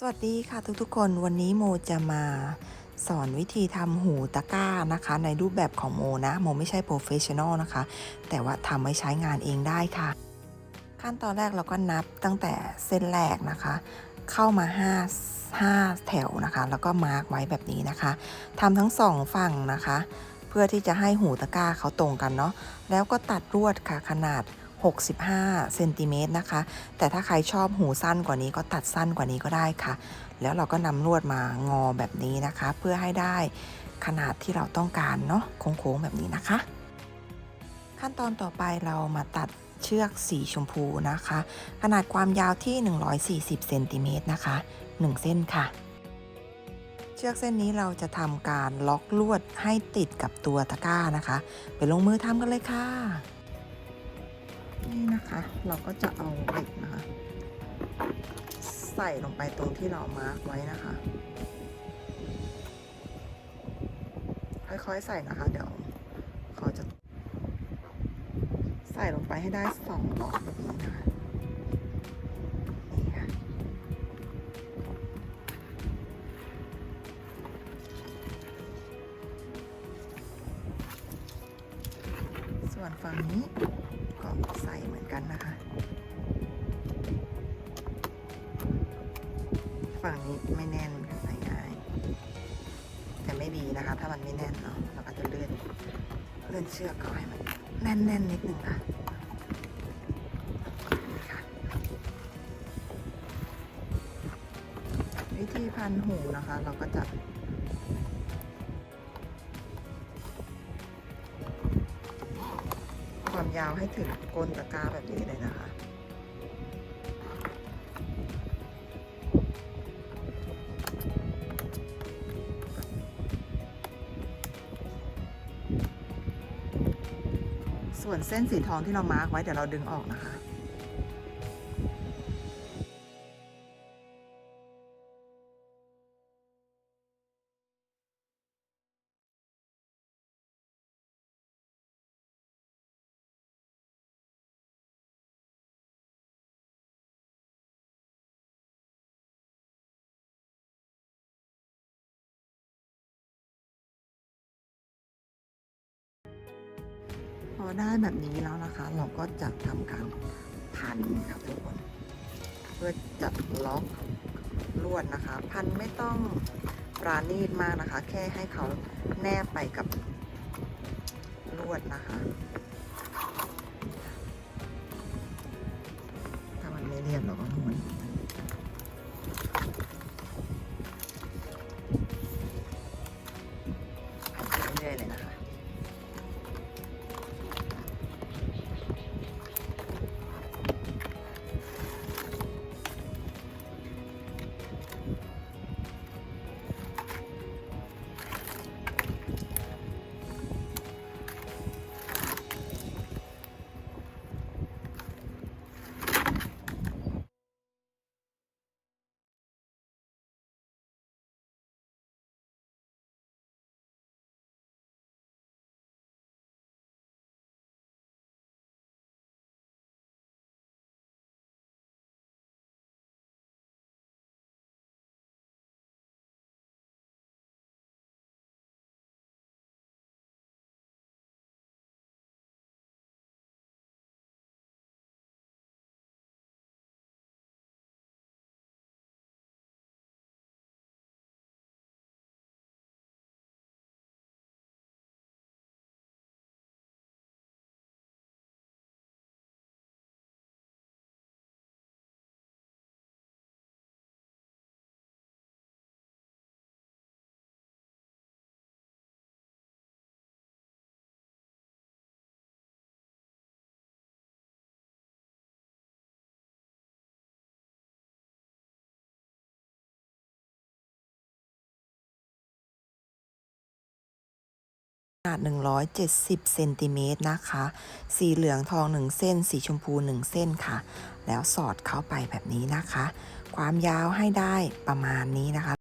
สวัสดีค่ะทุกๆคนวันนี้โมจะมาสอนวิธีทำหูตะกร้านะคะ ในรูปแบบของโมนะ โมไม่ใช่โปรเฟชชั่นอลนะคะ แต่ว่าทำไว้ใช้งานเองได้ค่ะ ขั้นตอนแรกเราก็นับตั้งแต่เส้นแรกนะคะ เข้ามา 5 5 แถวนะคะ แล้วก็มาร์กไว้แบบนี้นะคะทำทั้งสองฝั่งนะคะ เพื่อที่จะให้หูตะกร้าเขาตรงกันเนาะแล้วก็ตัดลวดค่ะขนาด 65เซนติเมตรนะคะ แต่ถ้าใครชอบหูสั้นกว่านี้ก็ตัดสั้นกว่านี้ก็ได้ค่ะ แล้วเราก็นำลวดมางอแบบนี้นะคะ เพื่อให้ได้ขนาดที่เราต้องการเนาะโค้งๆแบบนี้นะคะ ขั้นตอนต่อไปเรามาตัดเชือกสีชมพูนะคะ ขนาดความยาวที่ 140เซนติเมตรนะคะ 1 เส้นค่ะ เชือกเส้นนี้เราจะทำการล็อกลวดให้ติดกับตัวตะกร้านะคะ ไปลงมือทำกันเลยค่ะ นี่นะคะเราก็จะเอาเหล็กนะคะ ใส่ลงไปตรงที่เรามาร์กไว้นะคะ ค่อยๆใส่นะคะ เดี๋ยวเขาจะใส่ลงไปให้ได้สองหลอดแบบนี้นะคะ ฝั่งนี้ไม่แน่นค่ะใส่ง่ายแต่ไม่ดีนะคะ ถ้ามันไม่แน่นเนาะเราก็จะเลื่อนเลื่อนเชือกเขาให้มันแน่นๆนิดนึงค่ะวิธีพันหูนะคะ เราก็จะความยาวให้ถึงก้นตะกร้าแบบนี้เลยนะคะ ส่วนเส้นสีทองที่เรามาร์กไว้เดี๋ยวเราดึงออกนะคะ อได้แบบนี้แล้วนะคะ เราก็จะทำการพันครับทุกคนเพื่อจัดล็อกลวดนะคะ พันไม่ต้องปราณีตมากนะคะ แค่ให้เขาแนบไปกับลวดนะคะถ้ามันไม่เรียบเราก็ม้วน นาด 170เซนติเมตรนะคะ สีเหลืองทอง 1 เส้น สีชมพู 1 เส้นค่ะ แล้วสอดเข้าไปแบบนี้นะคะ ความยาวให้ได้ประมาณนี้นะคะ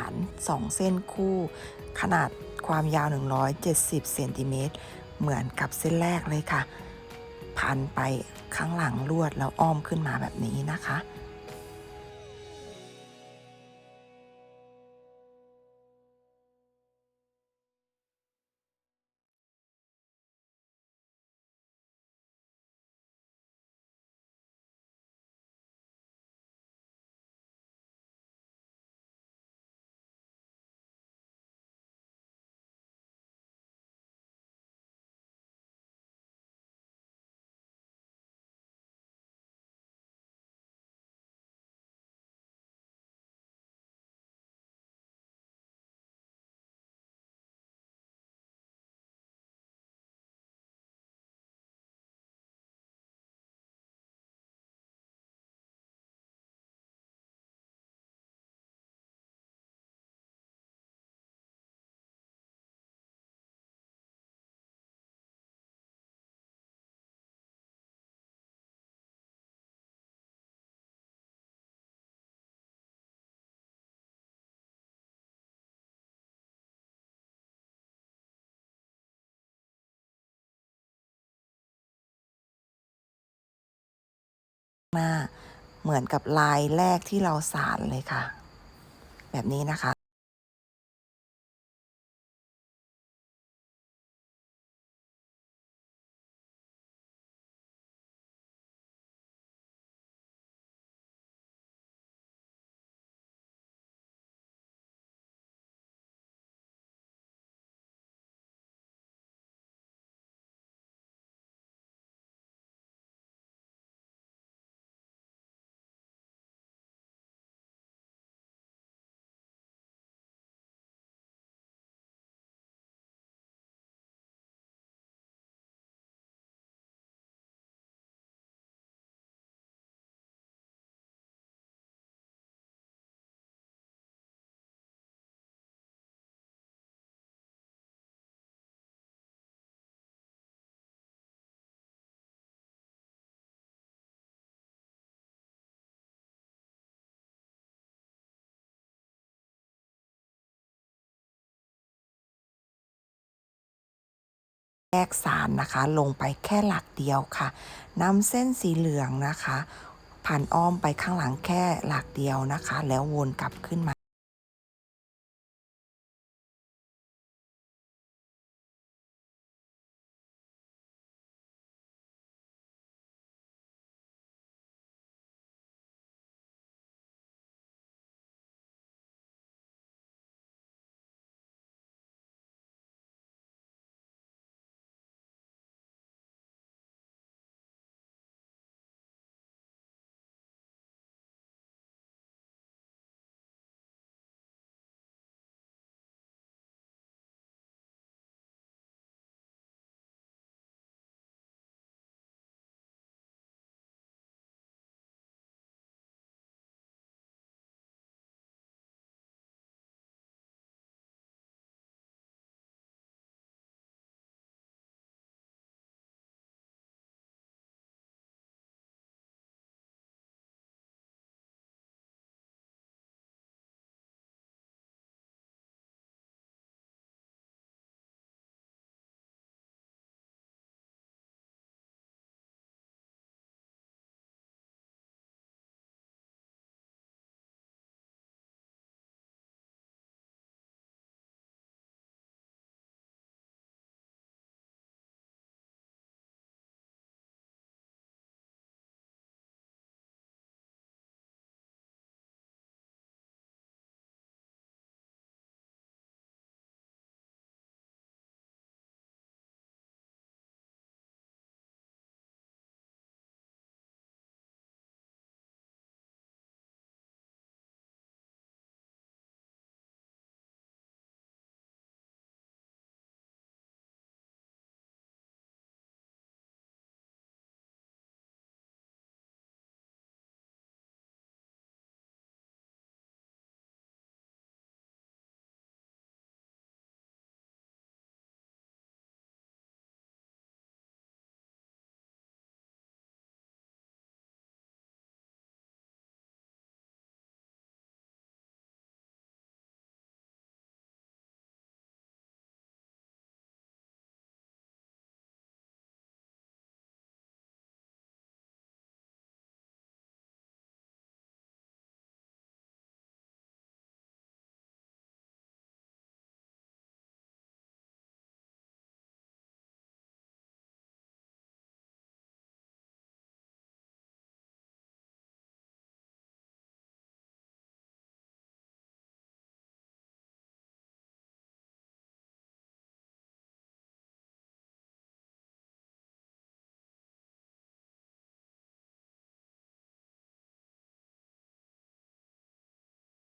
าน2 เส้นคู่ ขนาดความยาว 170 เซนติเมตร เหมือนกับเส้นแรกเลยค่ะ พันไปข้างหลังลวดแล้วอ้อมขึ้นมาแบบนี้นะคะ หน้าเหมือนกับลายแรกที่เราสานเลยค่ะ แบบนี้นะคะ แยกสารนะคะ ลงไปแค่หลักเดียวค่ะนำเส้นสีเหลืองนะคะ ผ่านอ้อมไปข้างหลังแค่หลักเดียวนะคะ แล้ววนกลับขึ้นมา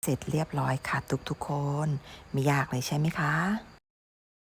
เสร็จเรียบร้อยค่ะทุกๆคน ไม่ยากเลยใช่ไหมคะ